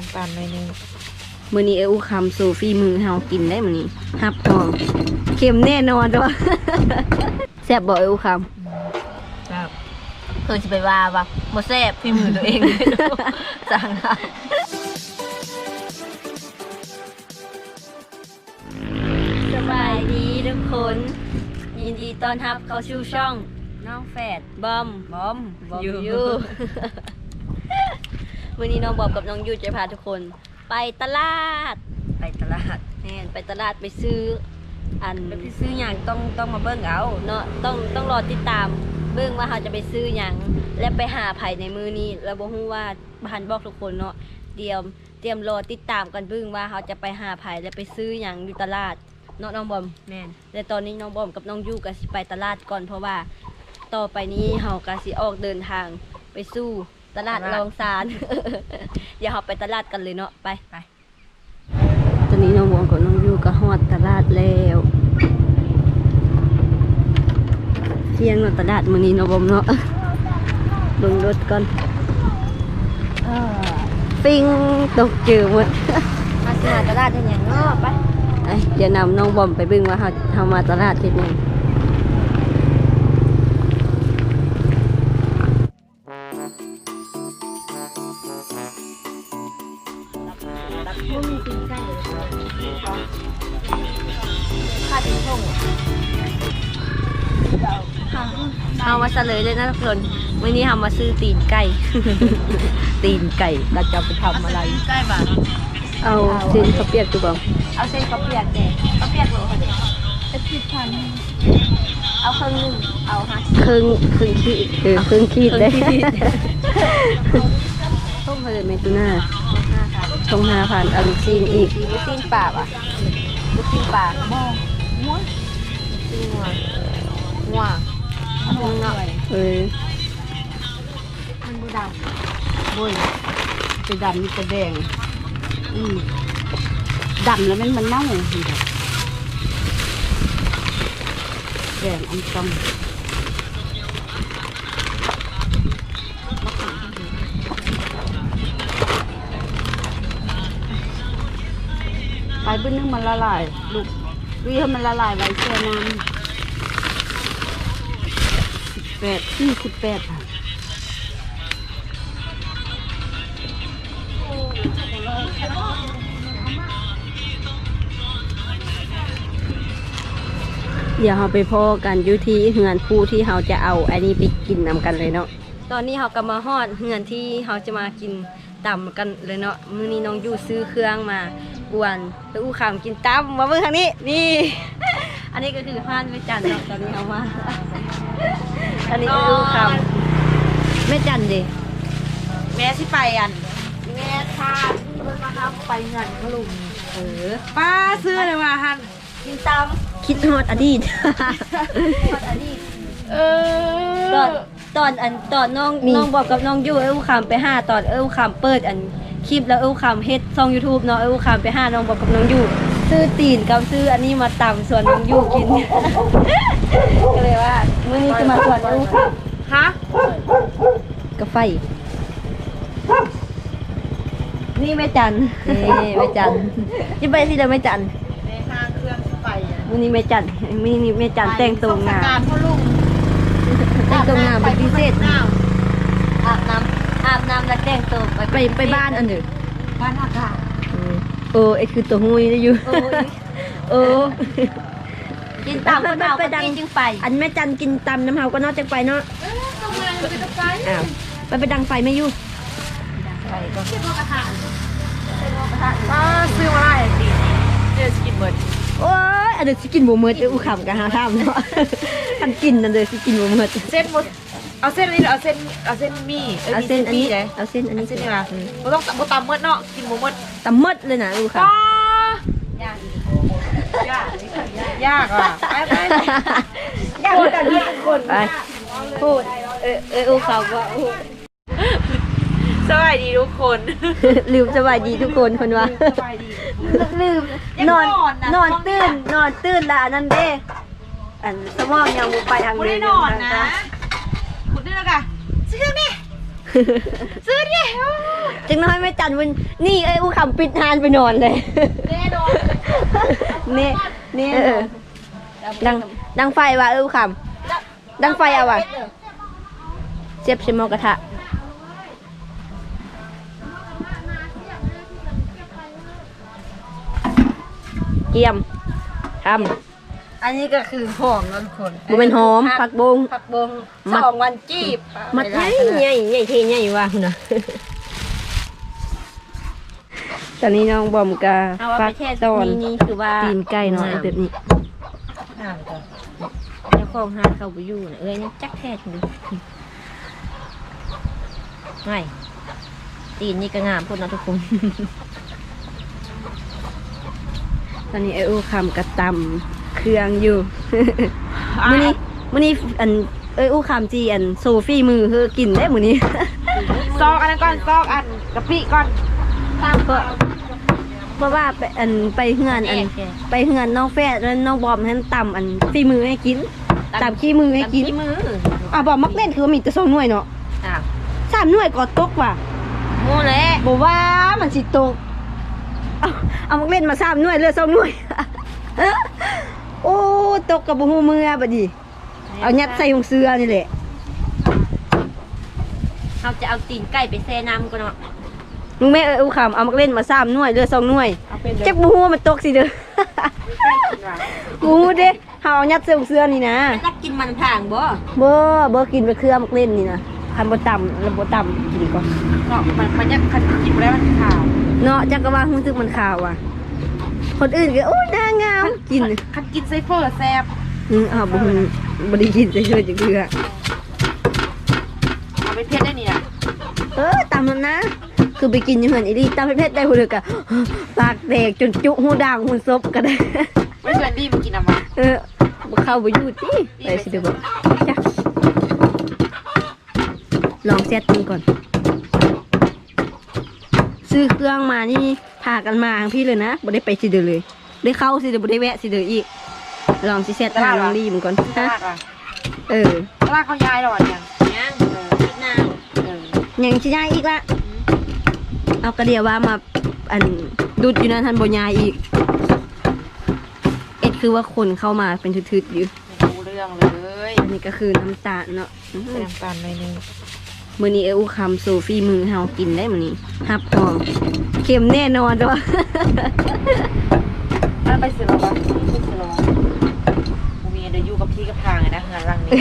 น้ำตาลหน่อยหนึงมื้อนี้เอ้อู้คำสู่ฝีมือเฮากินได้มื้อนี้ฮับทองเค็มแน่นอนเด้อแซ่บบ่เอ้อู้คำ ครับเคยจะไปว่าว่าบ่แซ่บฝีมือตัวเอง สั่งเอาสบายดีทุกคน ยินดีต้อนรับเข้าสู่ช่อง น้องแฝดบอมบอมบอมอยู่ ยูมื้อนี้น้องบอมกับน้องยูจะพาทุกคน ไปตลาด ไปตลาดแน่นไปตลาดไปซื้อ อันไปซื้ออย่างต้องต้องมาเบิ่งเอาเนาะต้องต้องรอติดตามเบิ่งว่าเราจะไปซื้อหยังและไปหาไผในมือนี้แล้วบ่ฮู้ว่าบ้านบอกทุกคนเนาะเตรียมเตรียมรอติดตามกันเบิ่งว่าเราจะไปหาไผและไปซื้อหยังอยู่ตลาดเนาะน้องบอมแม่นและตอนนี้น้องบอมกับน้องยูก็สิไปตลาดก่อนเพราะว่า ต่อไปนี้เฮาก็สิออกเดินทางไปสู่ ตลาดรองซาน อย่าเฮาไปตลาดกันเลยเนาะไปไป ตอนนี้น้องบอมกับน้องยูก็ฮอดตลาดแล้วเที่ยงเนาะตลาดมื้อนี้เนาะบอมเนาะเบิ่งรถก่อนปิ้งตกจือหมด มาซื้อตลาดเป็นอย่างเนาะไป ไอ้เดี๋ยวนำน้องบอมไปเบิ่งว่าเฮาเฮามาตลาดเฮ็ดหยัง เอามาเฉลยเลยนะทุกคนวันนี้เรามาซื้อตีนไก่ ตีนไก่เราจะเอาไปทำอะไร ใกล้บาทเอาเส้นข้าวเปียกดูบ้างเอาเส้นข้าวเปียกเด้ข้าวเปียกโลค่ะเด้จะคิดพันเอาครึ่งหนึงเอาห้าสิบครึ่งครึ่งขีดเออครึ่งขีดเลยครึ่งขีดต้มไปเลยเมตูน่าห้าค่ะชงห้าพันเอาลูกซีนอีกลูกชิ้นปลาอะลูกชิ้นปลาหม้อม้วนชิ้นงัวงัว งัวเนาะเออมันบูดาบุยไปดำนี่จะแดง อืมดำแล้วมันมันเน่าแดงอันกำไปเบื้องนึงมันละลาย ลูกวิ่งให้มันละลายไว้แช่น้ำ แปดสี่สิบแปดค่ะเดี๋ยวเราไปพ่อกันอยู่ที่เฮือนผู้ที่เราจะเอาอันนี้ไปกินนำกันเลยเนาะ ตอนนี้เราก็มาฮอดเฮือนที่เราจะมากินตำกันเลยเนาะ มื้อนี้น้องยู่ซื้อเครื่องมากวนแล้วอู้ขามกินตำมาเบิ่งทางนี้ นี่ อันนี้ก็คือพานแม่จันเนาะตอนนี้เอามา อันนี้คืออู้ขามแม่จันเด้แม่สิไปอันแม่ท่าเพิ่นมาครับไปเงินขลุมเออป้าซื้อเลยมาฮันกินตำคิดฮอดอดีตเอตอนตอนอันตอนน้องน้องบอกกับน้องยู่เอ้าคำไปห้าตอนเอ้าคำเปิดอันคลิปแล้วเอ้าคำเฮ็ดช่อง YouTube เนาะเอ้าคำไปห้าน้องบอกกับน้องยู่ ซื้อตีนกับซื้ออันนี้มาตำส่วนน้องยู่กิน ก็เลยว่ามื้อนี้จะมาส่วนเอ้าคฮะำกับไฟ นี่แม่จันนี่แม่จันจะไปที่เดิมแม่จันในห้างเครื่องสิไปอะมื้อนี้แม่จันมื้อนี้แม่จันแต่งตัวงามการพ่อลุงแต่งตัวงามเป็นพิเศษน้อาบน้ำอาบน้ำแล้วแต่งตัวไปไปไปบ้านอันหนึ่งำบ้านอากาศ เออไอคือตัวหุยได้อยู่โอ้ยเออ กินตามคนเอาไปไปดัดังงจึงไปอันแม่จันกินตำน้ำเฮาก็นอกจากไปเนาะต้องมาจะไปอ้าวไปไปดังไฟไม่อยู่ไปก็ป้าซื้อมาได้สิเจอสกินเบิร์ดโอ้ยอันเดี๋ยวสิกินหมูเมือดเอ้ยอู้ขำกันหาท่ามเนาะอันกินอันเดี๋ยวสิกินหมูเมือดเส้นหมด เอาเส้นนี้หรือเอาเส้นเอาเส้นมี่เอาเส้นอันนี้เลยเอาเส้นอันนี้เส้นนี่ละเราต้องตับตำเมื่อเนาะกินหมูหมดตำหมดเลยนะอู้ขป้ายากยากยากอะไปไปยากแต่ที่ทุกคนำไปพูดเออเอออู้ขำว่าอู้สวัสดีทุกคนลืมสบายดีทุกคนคนว่าสบายดีลืมยังนอนนอนนะนอนตื่นนอนตื่นละอันนั่นเด้อันสมองยังบ่ไปทางคุณเดิได้นอนนะ คุณได้แล้วกันซื้อนี่ ซื้อดิจังน้อยไม่จันวันนี่ไอ้อู้คำปิดทานไปนอนเลยแน่นอนนี่นี่เออดังดังไฟว่ะเอออู้คำดังไฟเอาว่ะเจ็บใช่หมอกระทะเกียมทำ อันนี้ก็คือหอมนะทุกคนบ่เป็นหอมผักบงผักบงมัดสองวันจีบมัดใหญ่ใหญ่ใหญ่เทใหญ่ว่าคุณนะตอนนี้น้องบอมกาเอาว่าฟัไปกเทศตอนนี่นี่คือว่าตีนไก่น้อยแบบนี้อ่านก่อนเจ้าของหาเขาไปอยู่นะเอ้ยยังจักแทศอยู่ไม่ตีนนี่ก็งามพูดนะทุกคนตอนนี้ไออูคำกระตำ เครื่องอยู่มื้อนี้มื้อนี้อันเอ้ยอู้คำจีอันโซฟี่มือเฮอกินได้มื้อนี้ซอกอันนั้นก่อนซอกอันกะปิก่อนตามก็เพราะว่าไปอันไปเฮือนอันไปเฮือนน้องแฟดแล้วน้องบอมท่านตำอันฝีมือให้กินตำขี้มือให้กินที่มืออะบอมมักเล่นคือว่ามีแต่สองหน่วยเนาะอะสามหน่วยก็ตกว่ะหมูเลยบอกว่ามันสิตกเอาเอามักเล่นมาสามหน่วยเหลือสองหน่วย โอ้ตกกับบูฮูมือบัดดีเอายัดใส่หงเสื้อนี่แหละเราจะเอาตีนไก่ไปแช่น้ำก่อนเนาะลุงแม่เอออู้คำเอามักเล่นมาสามหน่วยเหลือสองหน่วยเอาเป็นจักบูฮูมันตกสิเด้อบูฮูเด้เอายัดใส่หงเสื้อนี่นะจะกินมันผ่างบ่เบอเบอกินไปเครือมักเล่นนี่นะคันบ่ต่ำแล้วบ่ต่ำกินก่อนเนาะมันมันจะคันกินแล้วมันขาวเนาะจักก็ว่ารู้สึกมันขาวอะ คนอื่นก็โอ้ยนางงามกินคันกินไซเฟอร์แซ่บอืมอ้าวบ่ฮู้บ่ได้กินแต่เชื่อจักเทื่อเอาไปเพี้ยนได้นี่นะเออตามนั้นนะ คือไปกินอยู่เหือนอีหลีตามเพชรได้ผู้เดียวกะปากแดกจนจุหูด่างหูซบก็ได้ไม่ชวนดีมากินอะมาเออบ่เข้าไปอยู่ติไปสิเดี๋ยวบอกจ้ะลองเซตดูก่อน ซื้อเครื่องมานี่ พากันมาทั้งพี่เลยนะบ่ได้ไปสิเดียวเลย ได้เข้าสิเดียวบ่ได้แวะสิเดียวอีก ลองสิเซตทางลองรีมนก่อนตฮะลาดว่ะเออตลาดเขาย้ายแล้วอะยังยังเออคิดนานเออยังสิย้ายอีกละเอากระเดียวว่ามาอันดุดอยู่นั่นทันบญายอีก เอ็ดคือว่าคนเข้ามาเป็นทึดๆอยู่ไม่รู้เรื่องเลย อันนี้ก็คือน้ำตาลเนาะอื้อหืใส่อน้ำตาลหน่อยนึง มื้อนี้เออูคำโซฟี่มือเฮากินได้มื้อนี้ฮับหอมเค็มแน่นอนด้วยถ้าไปซื้อหรอวะไปซื้อหรอกูมีเดี๋ยวอยู่กับพี่กับทางไงนะงานรังนี้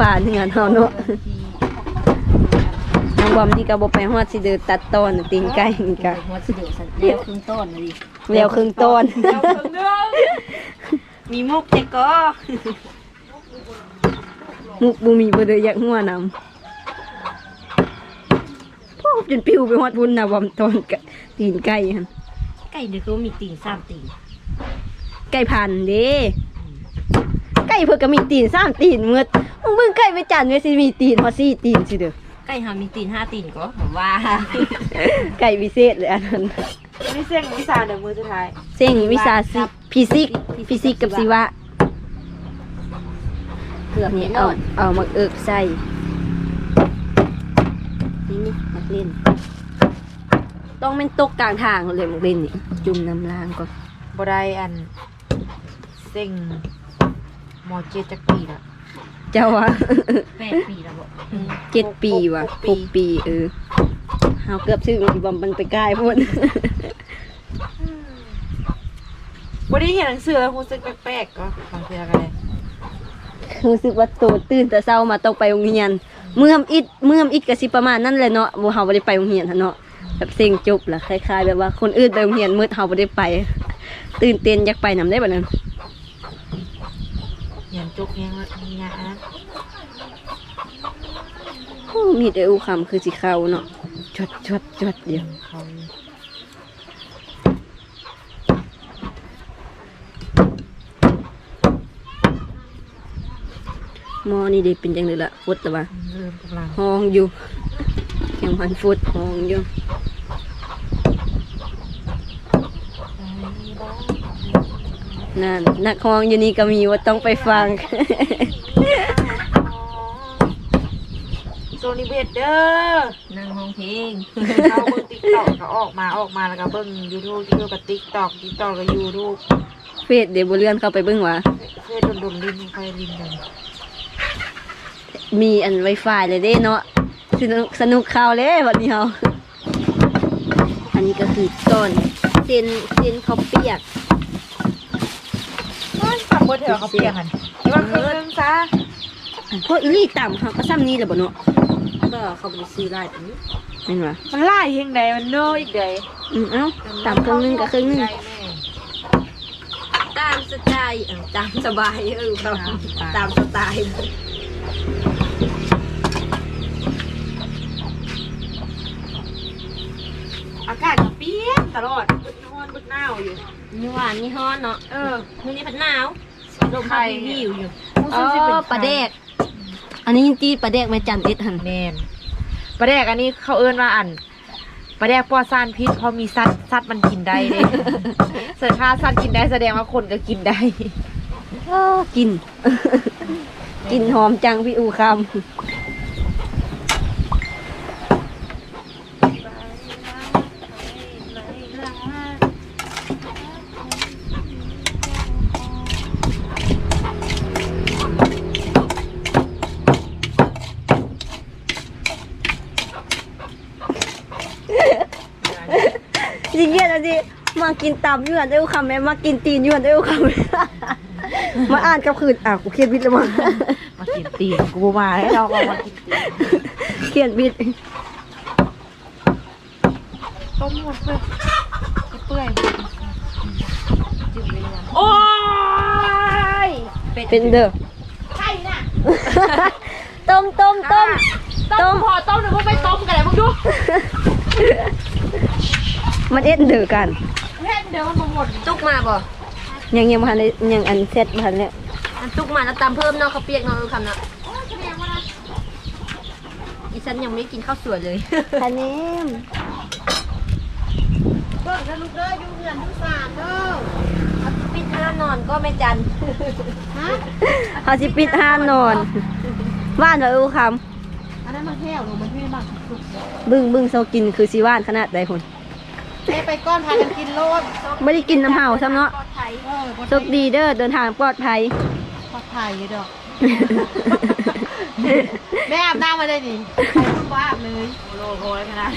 ป่านงานเฮาเนาะน้องบอมที่ก็บ่ไปฮอดสิเดือตัดตอนตีนไก่นี่ก็หัวสิเดือดสันเดียวครึ่งต้นเลยดิแล้วครึ่งต้นเดียวครึ่งนึงมีมุกเจ๊ก็มุกบ่มีบ่ได้อยากหัวนำ พ่อจนปิวไปฮอดบุญนะบอมตอนกะตีนไก่หั่นไก่เดี๋ยวเขามีตีนสามตีนไก่พันธุ์เด้ไก่เพิ่นก็มีตีนสามตีนเมื่อมึงเบิ่งไก่ไปจันไว้สิมีตีนพอสี่ตีนสิเด้อไก่หามีตีนห้าตีนก็ผมว่า ไก่วิเศษเลยอันนั้นไม่เสี่ยงวิสาเดี๋ยวมือสุดท้ายเส้งวิชาสิฟิสิกส์ฟิสิกส์กับศิวะเกือบนี่นี่เอาเอาเอามาเอิบใส่ นี่นี่มักเล่น ต้องเป็นตกกลางทางเลยมักเล่นนี่จุ่มน้ำล้างก่อนบ่ได้อันเซ็งหมอเจ็ดจักปีละเจ้าวะ แปดปีแล้วบ่เจ็ดปีว่ะหกปีเออเอาเกือบซื้อมันบอมมันไปใกล้พุ่น บ่ได้เห็นหนังสือแล้วรู้สึกแปลกๆก็บางทีก็ได้ รู้สึกว่าโตตื่นแต่เช้ามาต้องไปโรงเรียน เมื่อมอิดเมื่อมอิดก็สิประมาณนั้นแหละเนาะบ่เฮาบ่ได้ไปโรงเรียนหั่นเนาะแบบเซ็งจบล่ะคล้ายๆแบบว่าคนอื่นไปโรงเรียนมื้อเฮาบ่ได้ไป ตื่นเต้นอยากไปนำได้บัดนั้นเห็นจุกยังว่ามีนะนะโอ้มีแต่อูคำคือสิเข้าเนาะจดจดจดเดียว เขา ห มอนี่ได้เป็นจังได๋ล่ะฟุดแต่ว่าเริ่มกำลังห้องอยู่ยังพันฟุดห้องอยู่นั่นนักห้องอยู่นี่ก็มีว่าต้องไปฟังโซนี่เบ็ดเด้อนั่งห้องเพลงเขาเบิ่งติ๊กต็อกก็ออกมาออกมาแล้วก็เบิ่งยูทูบยูทูบกับติ๊กต็อกติ๊กต็อกกับยูทูบเฟซเดี๋ยวบ่เลื่อนเข้าไปเบิ่งว่าเพื่อดมๆลิ้นไปลิ้นกัน มีอัน Wi-Fi เลยเด้เนาะสนุกสนุกข่าวเลยวันนี้เฮาอันนี้ก็คือต้นเส้นเส้นข้าวเปียกสั่งบนเถอะเขาเปียกกันแต่ว่าครึ่งนึงซะพวกอีนี่ต่ำเขาก็ซ้ำนี่แหละบ่เนาะก็เขาไปซื้อได้ตรงนี้แม่นว่ามันไล่เฮงใดมันโน่อีกใดอืมเอ้าต่ำครึ่งหนึงกับครึ่งหนึงใจแม่ตามสไตล์เออตามสบายเออครับตามสไตล์ อากาศก็เปลี่ยน ตลอดบึดนอนบึดหนาวอยู่ นี่หวานนี่ฮ้อนเนาะเออมื้อนี้พัดหนาวลมไข่พัดวิวอยู่อ๋อปลาแดก อันนี้จีปลาแดกแม่จันเอ็ดหันแมนปลาแดกอันนี้เขาเอิ้นว่าอันปลาแดกปลอดสารพิษเพราะมีสัตว์สัตว์มันกินได้เด้เสิร์ถ้าสัตว์กินได้แสดงว่าคนก็กินได้โอ้กิน กินหอมจังพี่อูคำ จริงๆนะสิมา กินตำยวนได้อูคำแม่มากินตีนยวนได้อูคำมาอ่านกับคืนอะกูเครียดวิทย์แล้วมั้งมากินตีนกูบ่มาให้เราเอามากินตีนเครียดวิทย์ต้มหมดเลยเปื่อยโอ้ยเป็นเด้อใช่น่ะต้มต้มต้มต้มพอต้มหรือว่าไม่ต้มกันเลยมึงดูมันเอ็ดเดือกันแค่ เดี๋ยวมันมาหมดตุกมาบ่ยังยังพันเลยยังอันเซตพันเนี่ยอันตุกมาแล้วตามเพิ่มเนาะเขาวเปียกเนาะเออคำเนาะอีฉันยังไม่กินข้าวสวยเลยพันนี้เบิ่งนะลูกเด้ออยู่เหือนทุกสามเด้อปิดห้ามนอนก็ไม่จันฮะเขาสิปิดห้ามนอนว่านเหรออูคอันนั้นมันแห้วหนูมันพี่บ้างำบึ้งบึ้งโซกินคือสิว่านขนาดใดคน เอ้ไปก้อนพากันกินโลดไม่ได้กินน้ำเห่าซ้ำเนาะเออโชคดีเด้อเดินทางปลอดภัย ปลอดภัยอยู่ดอก แม่อาบน้ำมาได้ดิคุณว่าอาบเลยโลโหเลยขนาด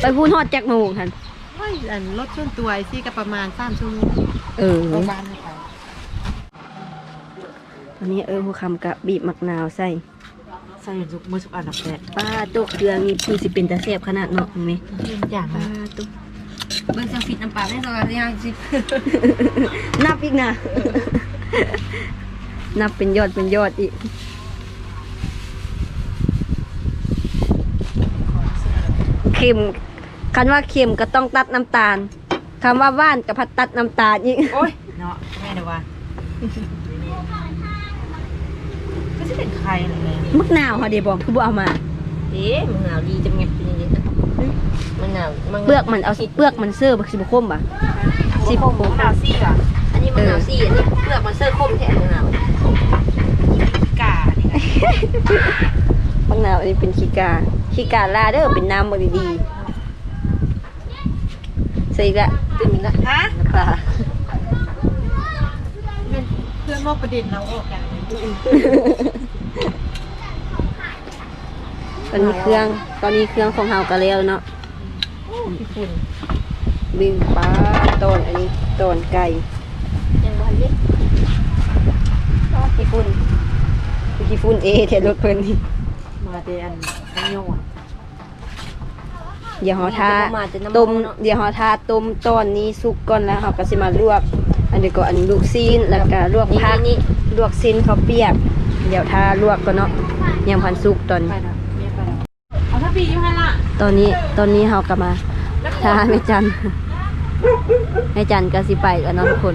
ไปพูดฮอดแจ็คโมงทันไม่อันรถส่วนตัวไอ้ซี่ก็ประมาณสามชั่วโมงเออโรงพยาบาลไปตอนนี้เออหูคำกะบีบมักนาวใส่ ใส่ทุกมือทุกอันดับแรกป้าตัวเครื่องนี่คือสิเป็นตาแซ่บขนาดเนาะเห็นไหมอย่างป้านะตัวเบิ่งจังฟิตน้ำปลาแน่นอนยังสินับอีกนะ นับเป็นยอดเป็นยอดอีกเค็มคันว่าเค็มก็ต้องตัดน้ำตาลคำว่าว่านกับพัดตัดน้ำตาลอีกโอ้ยเนาะแม่เดี๋ยวว่า ก็จะเป็นใครอะไรเลยมึกนาวเขาเดี๋ยวบอกคือบ่เอามา เอ๊ะมันหนาวดีจะเงียบเป็นยังไงนะมันหนาวมันเปลือกมันเอาเปลือกมันเสื้อบักสิบคมบ่ะสิบโมงหนาวซี่อะอันนี้มันหนาวซี่อันนี้เปลือกมันเสื้อคมแทนมันหนาวกานี่ไงบักนาวอันนี้เป็นขี้กาขี้กาลาเด้อเป็นน้ำบดีๆใส่อีกละตื่นมิละฮะน้ำปลาเพื่อนมอบประเด็นเราออกกัน ตอนนี้เครื่องตอนนี้เครื่องของเฮาก็แล้วเนาะพี่ฝุ่นบิงปลาตอนอันนี้ตอนไก่ยังวันเล็กขี้ฝุ่นขี้ฝุ่นเอเทรถเพิ่นนี่มาเดอันขยอนเดี๋ยวเฮาทามาจะน้ำต้มเนาะเดี๋ยวเฮาทาต้มตอนนี้สุกก่อนแล้วเฮาก็สิมาลวก อันนี้ก็อันนี้ลูกซีนแล้วก็ลวกนี่ผักนี่ลวกซีนข้าวเปียก เดี๋ยวทาลวกก่อนเนาะยังพันสุกตอนไปนี้ ปีอยู่ให้ละตอนนี้ตอนนี้เฮาก็มาทาแม่จันแม่จันก็สิไปแล้วเนาะทุกคน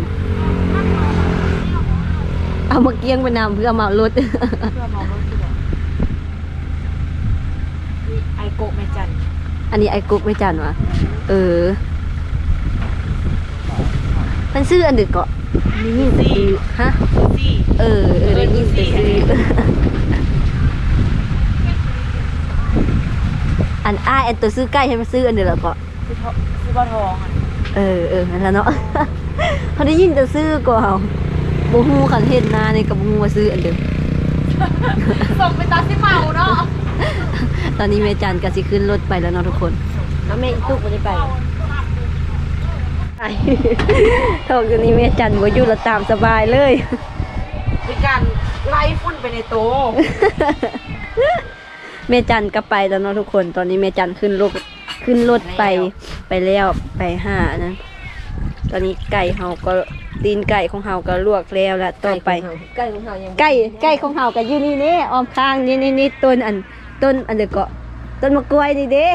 เอามาเกี้ยงไปนำเพื่อมารถเพื่อมองรถที่แบบไอโกะแม่จันอันนี้ไอ้กุ๊กไม่จันวะเออมันชื่ออันดึกเกาะนี่ยินแต่ซื้อฮะซี่เออเออได้ยินแต่ซื้อ อันอ้ายอันตัวซื้อไก่ให้มาซื้ออันเดียวแล้วก็คือทอคือบ่ทองอะเออเออนั่นแหละเนาะเขาได้ยินแต่ซื้อก็เอาบ่ฮู้คันเฮ็ดนานี่ก็บ่ฮู้ว่าซื้ออันเดิมส่งไปตาสิเมาเนาะตอนนี้แม่จันก็สิขึ้นรถไปแล้วเนาะทุกคนแล้วแม่อีตุกบ่ได้ไปไปทอกอยู่นี้แม่จันบ่อยู่แล้วตามสบายเลยเป็นการไล่ฝุ่นไปในโตะ แม่จันก็ไปแล้วเนาะทุกคน ตอนนี้แม่จันขึ้นรถขึ้นรถไปไปแล้วไปหานะ ตอนนี้ไก่เฮาก็ตีนไก่ของเฮาก็ลวกแล้วละต่อไปไก่ของเฮายังไก่ไก่ของเฮาก็อยู่นี่เด้อ้อมข้างนี่นี่นี่ต้นอันต้นอันเดยวก็ต้นมะกล้วยนี่เด้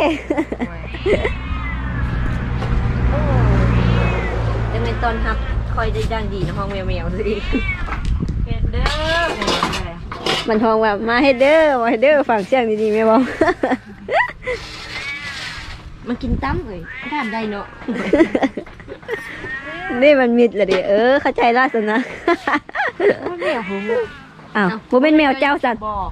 จะเป็นตอนฮับคอยได้ดังดีนะห้องแมวๆสิเป็นเด้อแม่อะไรมันทองว่ามาให้เด้อมาให้เด้อฟังเสียงดีๆแม่บอกมากินตั้มเลยทานได้เนาะ นี่มันมิดละดิเออ เข้าใจล่าสุดนะแม่ผมอ้าวบ่เป็นแมวเจ้าสันบอก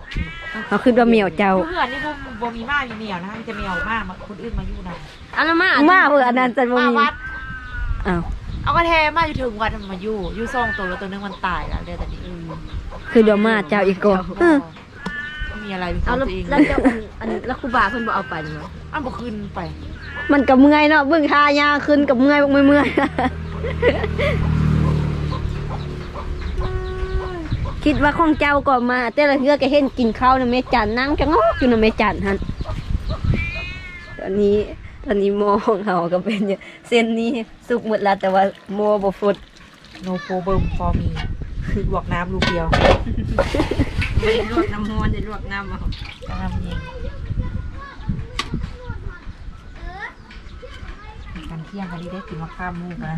เขาคือว่าแมวเจ้าเพื่อนนี่บ่บ่มีมากมีเหนียวนะมีแต่แมวมากมาคนอื่นมาอยู่นะอันละมามาเพื่ออันนั้นสันบ่มามีวัดอ้าว เอากระแทมาอยู่ถึงวัดมันมาอยู่อยู่ซ่องตัวแล้วตัวนึงมันตายแล้วเดี๋ยวแต่นี้คือว่ามาเจ้าอีกก่อนเออไม่มีอะไรเป็นขเอาองแล้วตัวเองแล้วเจ้าอันอันแล้วครูบาเพิ่นบ่เอาไปเนาะอันบ่ขึ้นไปมันกับเมื่อยเนาะเบิ่งทายาขึ้นกับเมื่อยบ่เมื่อยคิดว่าของเจ้าก็มา แต่ละเฮือก็เห็นกินข้าวนะแม่จันนั่งจะงอกอยู่นะแม่จันหั่นตอนนี้ ตอนนี้โมของเฮาก็เป็นอยู่เส้นนี้สุกหมดแล้วแต่ว่าโมบ่ฟุด no problem for me ลวกน้ำลูกเดียวไม่ได้ลวกน้ำมันได้ลวกน้ำเอาน้ำเองกันเที่ยงกันนี้ได้กินมะข้ามมูกนะ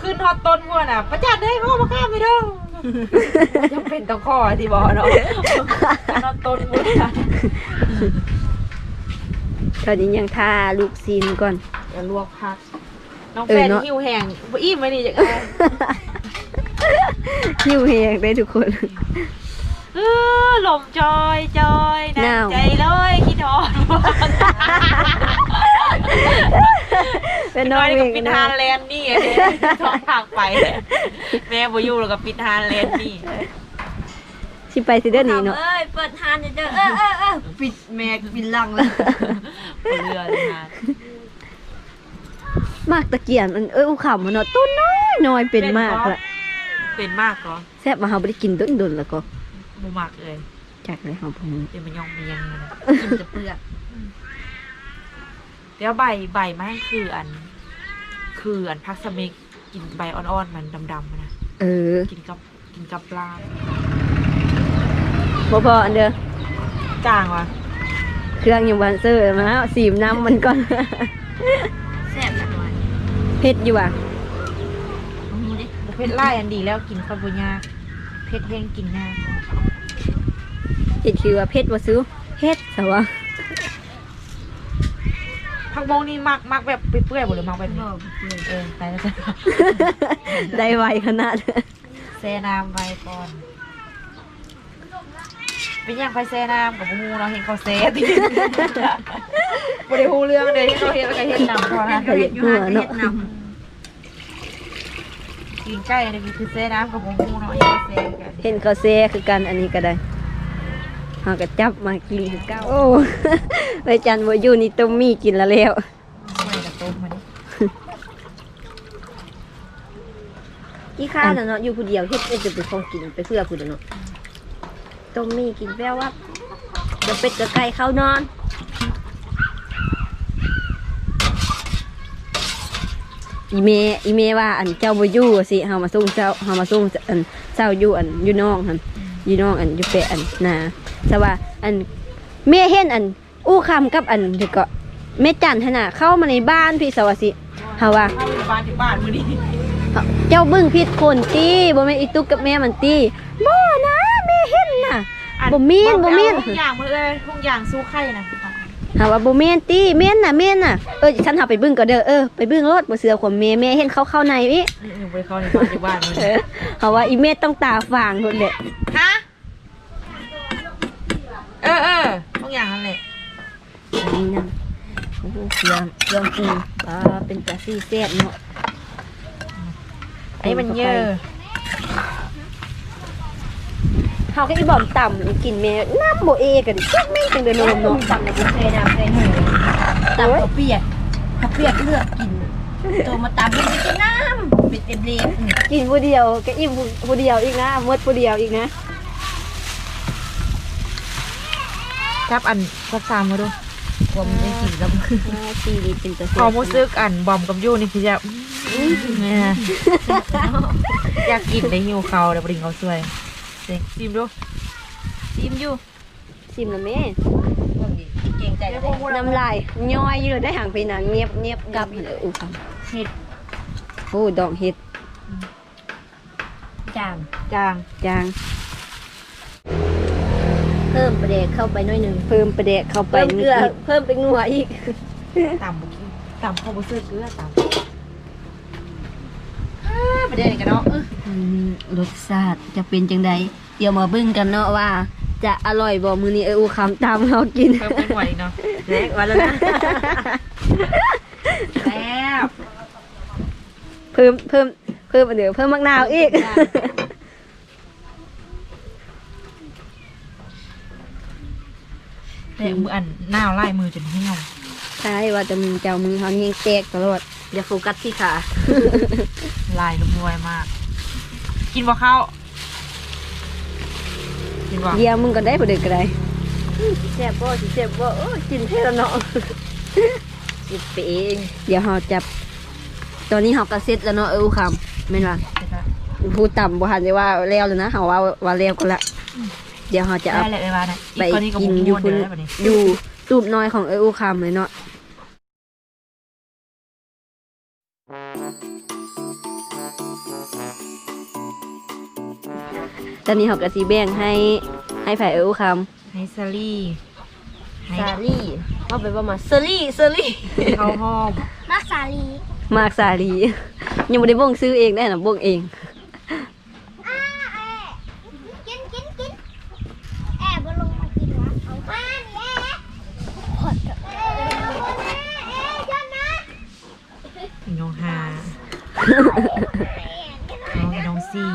ขึ้นทอดต้นก่อนอะประจัดได้ข้อมะข้ามไม่ได้ จำเป็นต้องข้อที่บอกเนาะขึ้นทอดต้นก่อนอะตอนนี้ยังทาลูกซีนก่อนจะลวกผัก น้องเอแฟอนเนอะหิวแห้งบ่อิ่มไหมนี่จะไงหิวแหงได้ทุกคนเออลมจอยจอยหนาวใจเลยคิดทอด เป็นน้น้ออยยนี่เอก็งปิดนะฮานแลนด์นี่ไงท้องทางไป แม่บ่อยู่แล้วก็ปิดฮานแลนด์นี่สิไปสิเด้อนี่เนาะ เอ้ยเปิดทานเด้อเออเออเออปิดแม่ปิดลังแล้วบ่เรือเลยนะมากตะเกียนมันเอ้ยอุขำมันเนาะต้นน้อยน้อยเป็นมากละเป็นมากเหรอแซ่บมาเฮาบ่ได้กินต้นดนแล้วก็บ่มากเลยจากเลยเฮาบ่มีเป็นมันยองมันยังเลยนะกินจะเปลือก เดี๋ยวใบใบมันคืออัน คืออันพักสมิกกินใบอ่อนๆมันดำๆนะเออ กินกับกินกับปลาบ่พออันเด้อจางว่ะเครื่องยังบ่ทันเซอร์มาแล้วสีมน้ำมันก่อนแซ่บจังเลยเผ็ดอยู่อะเอาหูดิบ่เผ็ดไล่อันดีแล้วกินข้าวบ่ยากเผ็ดแห้งกินง่ายเผ็ดคือว่าเผ็ดบ่ซื้อเผ็ดซะวะ ผักบงนี่มักมักแบบเปื่อยๆบ่หรือมักแบบนี้บ่เปลือกเออไปแล้วจ้ะได้ไวขนาดแซ่น้ำไว้ก่อนเป็นยังไฟแซ่น้ำกับฮูเราะเห็นเขาแซ่ติบ่ได้ฮู้เรื่องเลยที่เขาเฮ็ดแล้วก็เฮ็ดนำพอนะเฮ็ดหัวเนาะกินใกล้อันนี้คือแซ่น้ำกับฮู้เนาะเฮ็ดเขาแซ่กันเห็นเขาแซ่คือกันอันนี้ก็ได้ เฮาก็จับมากินคือเก่าโอ้ไปจันบ่อยู่นี่ต้มมี่กินแล้วแล้วไม่กับต้มมาดิกี่ข้าวน่ะเนาะอยู่ผู้เดียวเฮ็ดเอ็ดจะไปของกินไปเพื่อผู้เดียวเนาะต้มมีกินแป้วว่าเดี๋ยวเป็ดกับไก่เข้านอนอีเมอีเมว่าอันเจ้าบอยู่สิเฮามาส่งเจ้าเฮามาส่งอันเจ้าอยู่อันอยู่น้องหันอยู่น้องอันอยู่เปะอันนา แต่ว่าอันแม่เห็นอัน อู้คำกับอันเด็กก็แม่จันหั่นน่ะเข้ามาในบ้านพี่สวัสดิเฮาว่าเข้าบ้านที่บ้านมื้อนี้เจ้าเบิ่งผิดคนตีบ่แม่นอีตุกกับแม่มันตีบ่นะแม่เห็นน่ะบ่มีนบ่มีนทุกอย่างมื้อเอ้ยทุกอย่างสู้ไข่นะหาว่าบ่แม่นตีแม่นน่ะแม่นน่ะเออฉันหาไปเบิ่งก็เด้อเออไปเบิ่งรถบ่เสือความแม่แม่เห็นเขาเข้าในอีนี่ไปเข้าในบ้านที่บ้านมันเออเขาว่าอีเมดต้องตาฝางหมดแหละฮะ เออเออทุกอย่างนั่นแหละอันนี้นั่นโอ้โหเครื่องเครื่องปรุงอ่าเป็นตาซี่แซ่บเนาะไอ้มันเยอะเขาก็อีบอมต่ำกินเมน้ำโบเอกันจักแม่งจังเดินลมเนาะตำในบุฟเฟ่ต์น้ำใส่หมูตำข้าวเปียกข้าวเปียกเลือกกินตัวมาตำให้กินน้ำเป็นเต็มเล็บกินผู้เดียวก็อิ่มผู้เดียวอีกนะหมดผู้เดียวอีกนะ จับอันสักสามมาดูผมไม่กินกับอ่าซีดีเป็นตาคแซ่วามบรู้สึกอันบอมกับยูนี่คือจะเนี่ยนะอยากกินในหิวเขาเดี๋ยวปริงเขาสวยเด็กซิมดูซิมอยู่ชิมแล้วแม่เก่งใจเลยน้ำลายย้อยอยู่เลยได้ห่างไปหนังเงียบเงียบกลับเลยอู้ค่ะเห็ดโอ้ดอกเห็ดจางจางจาง เพิ่มประเดกเข้าไปหน่อยหนึ่งเพิ่มประเดะเข้าไปเพิ่มเกลือนิดเพิ่มเป็นนัวอีกต่ำบุกี้ต่ำข้าวบุซื้อเกลือต่ำอ่าประเด็นกันเนาะเออๆอืมรสชาติจะเป็นจังใดเดี๋ยวมาเบิ่งกันเนาะว่า จะอร่อยบ่มื้อนี้เอออูคำตามเรากิน เพิ่มไม่ไหวเนาะแรกวันแล้วนะแซ่บเพิ่มเพิ่มเพิ่มอันเดียวเพิ่มมะนาวอีก แต่มืออันหน้าไล่มือจนเหี่ยวใช่ว่าจะมีเจ้ามือเขายิงแตกตลอดอย่าโฟกัสที่ขาลายนุ่มนวลมาก กินบ่ข้าวกินบ่เยี่ยมมึงก็ได้บ่เด็กก็ได้แซ่บบ่สิแซ่บบ่เออกินเท่แล้วเนาะกินไปเองเดี๋ยวเราจะตอนนี้เราก็เสร็จแล้วเนาะเอออูคำแม่นว่าพูดต่ำบ่ทันได้ว่าแล้วเลยนะเฮาว่าว่าแล้วก็ละเดี๋ยวเราจะเอาได้แหละไอ้บ้านน่ะไปอีกคนนี้ก็กินบุ้งอยู่ม้วนพุ่นเดี๋ยวได้ปะนี่อยู่ตูบน้อยของเอออูคำเลยเนาะตอนนี้เขาก็สีแบ่งให้ให้ไผ่เอออูคให้ซาลี่ให้ซาลี่ว่าไปว่ามาเซอรี่เซอรี่ข้าวหอมนักสาลีำมากสาลี ยังไม่ได้บ่งซื้อเองได้นะบ่งเอง อ้าแอะกินกินกินแอบมาลงมากินวะเอามานี่แอะขอดกับแอะแอะย้อนนะ พี่น้องฮาน้องน้องซี่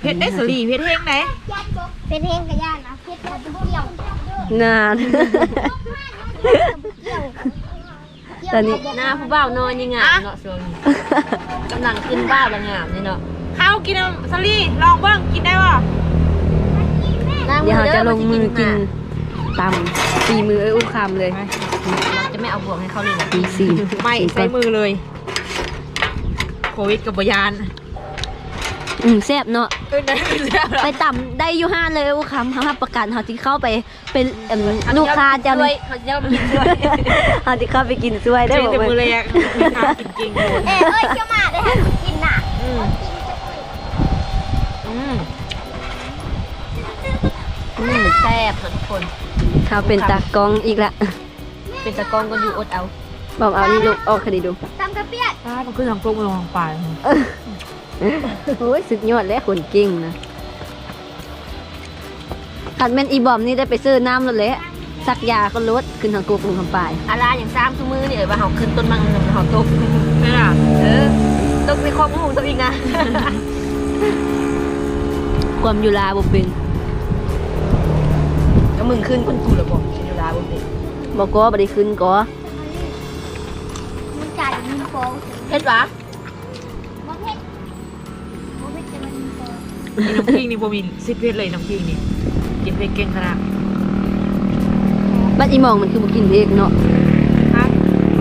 เพชรได้ สลีเพชรเฮงไหนยันบอกเป็นเฮงกับย่านนะเพชรกับเกี่ยวนานเกี่ยวตอนนี้หน้าผู้บ่าวนอนยังงามเนาะช่วงนี้กำลังขึ้นบ้าวแล้วงามนี่เนาะข้าวกินน้ำสลีลองเบ้างกินได้ป่ะเดี๋ยวเราจะลงมือกินตำฝีมือเอออูคำเลย เราจะไม่เอาบวกให้เขาเลยนะปีสี่ไม่ใช้มือเลย โควิดกับบยาน อืมแซ่บเนาะเออได้แซ่บไปต่ำได้อยู่ห้านเลยเอออูคำเขารับประกันเขาที่เข้าไปเป็นเอิ่มลูกค้าจะด้วยเขาจะมากินด้วยเขาที่เข้าไปกินช่วยได้ได้บอกแต่ว่ามือเลยอะมีข้าวกินจริงอยู่เอ้ยเอ้ยเกี่ยวมาได้ให้กินน่ะอืมอืมอืมแซ่บค่ะทุกคนเขาเป็นตากล้องอีกละเป็นตะกร้องก็อยู่อดเอาบอกเอานี่ลูกออกคดีดูตำกระเปียกป้ามันขึ้นทางกลมลงไป โอ้ยสุดยอดและคนเก่งนะขัดแม่นอีบอมนี่ได้ไปซื้อน้ำรถแล้วสักยาก็ลดขึ้นทางกูกรุงคำปายอาลาอย่างซ้ำทุกมือนี่เอ๋ยว่าเขาขึ้นต้นมังหนึ่งเขาตกไม่ล่ะเออตกในครอบหูตัวเองนะ ความอยู่ลาบ่เป็นก็มึงขึ้นคนกูแล้วบอกชินยูราบุญเด็กบอกก็บ่ได้ขึ้นก็มันจ่ายมันโฟงเพชรวะ งมีน้ำพริกนี่บ่มีซิดเพชรเลยน้ำพริกนี่กินเพชรเก่งขนาดบัดอีหมองมันคือบ่กินเผ็ดเนาะครับ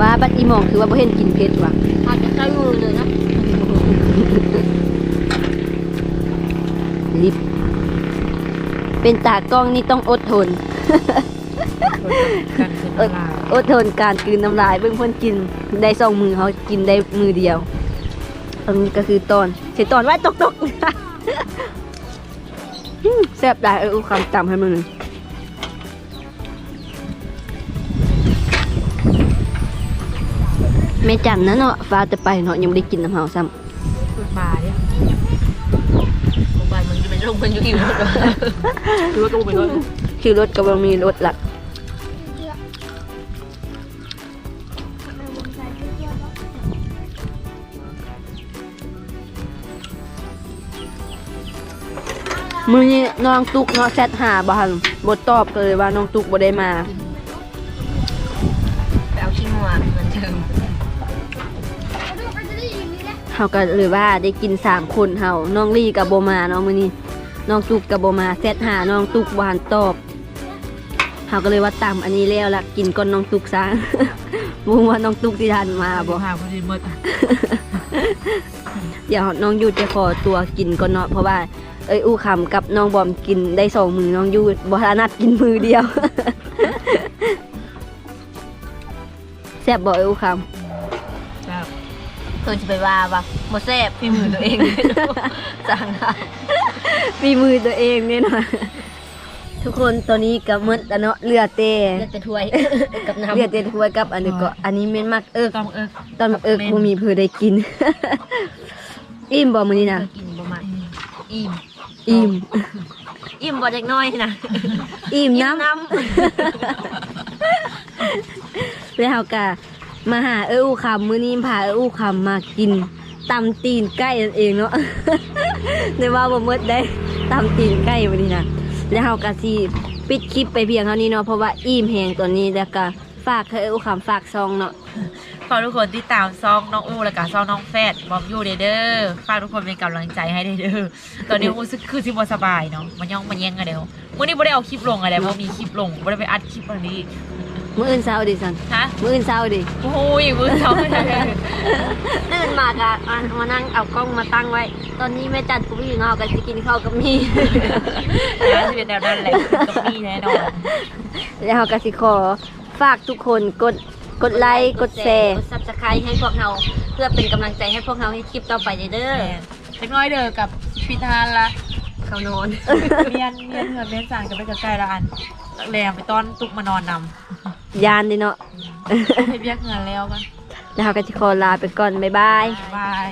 ว่าบัดอีหมองคือว่าบ่เห็นกินเผ็ดว่ะอาจจะใช้มือเลยนะลิบเป็นตากล้องนี่ต้องอดทนกันขึ้นเอ้ยมาอดทนการกลืนน้ำลายเบิ่งเพิ่นกินได้สองมือเขากินได้มือเดียวอันนี้ก็คือตอนเสร็จตอนไว้ตกตกอืมแซ่บได้เออเอาคำจำให้มันหนึ่งแม่จันนะเนาะฟ้าจะไปเนาะยังไม่ได้กินน้ำเฮาซ้มาเนี่ยโรงพยาบาลมันจะเป็นโรงพยาบาลอยู่ที่รถดูว่าตู้ไปด้วยำคือรถก็บ่มีรถหลัก มื้อนี้น้องตุกเนาะแชทหาบ่ทันบ่ตอบก็เลยว่าน้องตุกบ่ได้มาไปเอาขี้งัวเหมือนเดิมเฮาก็เลยว่าได้กินสามคนเฮาน้องลี่กับโบมาเนาะมื้อนี้น้องตุกกับโบมาเซตหาน้องตุกหวานตอบเฮาก็เลยว่าตามอันนี้แล้วล่ะกินก่อนน้องตุกซะบ่รู้ว่าน้องตุกสิทันมาบ่หาพอดีหมดเดี๋ยวน้องยูจะขอตัวกินก่อนเนาะเพราะว่า เอ้ยอู้คำกับน้องบอมกินได้สองมือน้องยูบ่ถนัดกินมือเดียวแซ่บบ่เอ้ยอู้คำครับเพิ่นจะไปว่าว่าโมแซ่บพี่มือตัวเองสั่งค่ะฝีมือตัวเองเนี่ยนะทุกคนตอนนี้ก็หมดแล้วเนาะเหลือแต่เลือดจะถ้วยกับน้ำเหลือแต่ถ้วยกับอันนี้ก็อันนี้เม่นมักเอิกต้องเอิกตอนเอิกบ่มีเพื่อได้กินอิ่มบ่มื้อนี้นะกินประมาณอิ่ม อิ่ม อิ่มบ่เด็กน้อยนะอิ่มน้น้ำแล้วเฮาก็มาหาเอ้ออู้คำมื้อนี้พาเอ้ออู้คำมากินตำตีนไก่นั่นเองเนาะในว่าบ่หมดได้ตำตีนไก่วันนี้นะแล้วเฮาก็สิปิดคลิปไปเพียงเท่านี้เนาะเพราะว่าอิ่มแฮงตอนนี้แล้วก็ฝากให้เอ้ออู้คำฝากซองเนาะ ขอทุกคนที่ตามซองน้องอู้และก็ซองน้องแฟดบอมยูเด้อเด้อฝากทุกคนเป็นกำลังใจให้เด้อเด้อตอนนี้อู้สึกคือสิบ่สบายเนาะมันย่องมันแย่งกันเดี๋ยวมื้อนี้บ่ได้เอาคลิปลงอะไรบ่มีคลิปลงบ่ได้ไปอัดคลิปอันนี้มื้ออื่นเช้าดิซันฮะมื้ออื่นเช้าดิโอ้ยมื้อเช้าไม่ได้ตื่นมากะอะมานั่งเอากล้องมาตั้งไว้ ตอนนี้แม่จัดกูอยู่เนาะก็สิกินข้าวกับมีแล้วจะเป็นแนวนั้นแหละต้องมีแน่นอนแล้วเราก็สิขอฝากทุกคนกด กดไลค์กดแชร์กด Subscribe ให้พวกเราเพื่อเป็นกำลังใจให้พวกเราให้คลิปต่อไปเด้อเล็กน้อยเด้อกับพิธานละเขานอนเมียนเมียนเหือเมียนสารกันไปกับใกล้ละอันแรงไปต้อนตุกมานอนนยานดิเนาะำให้เบียกเงินแล้วกันแล้วเราก็สิขอลาไปก่อนบ๊ายบายบาย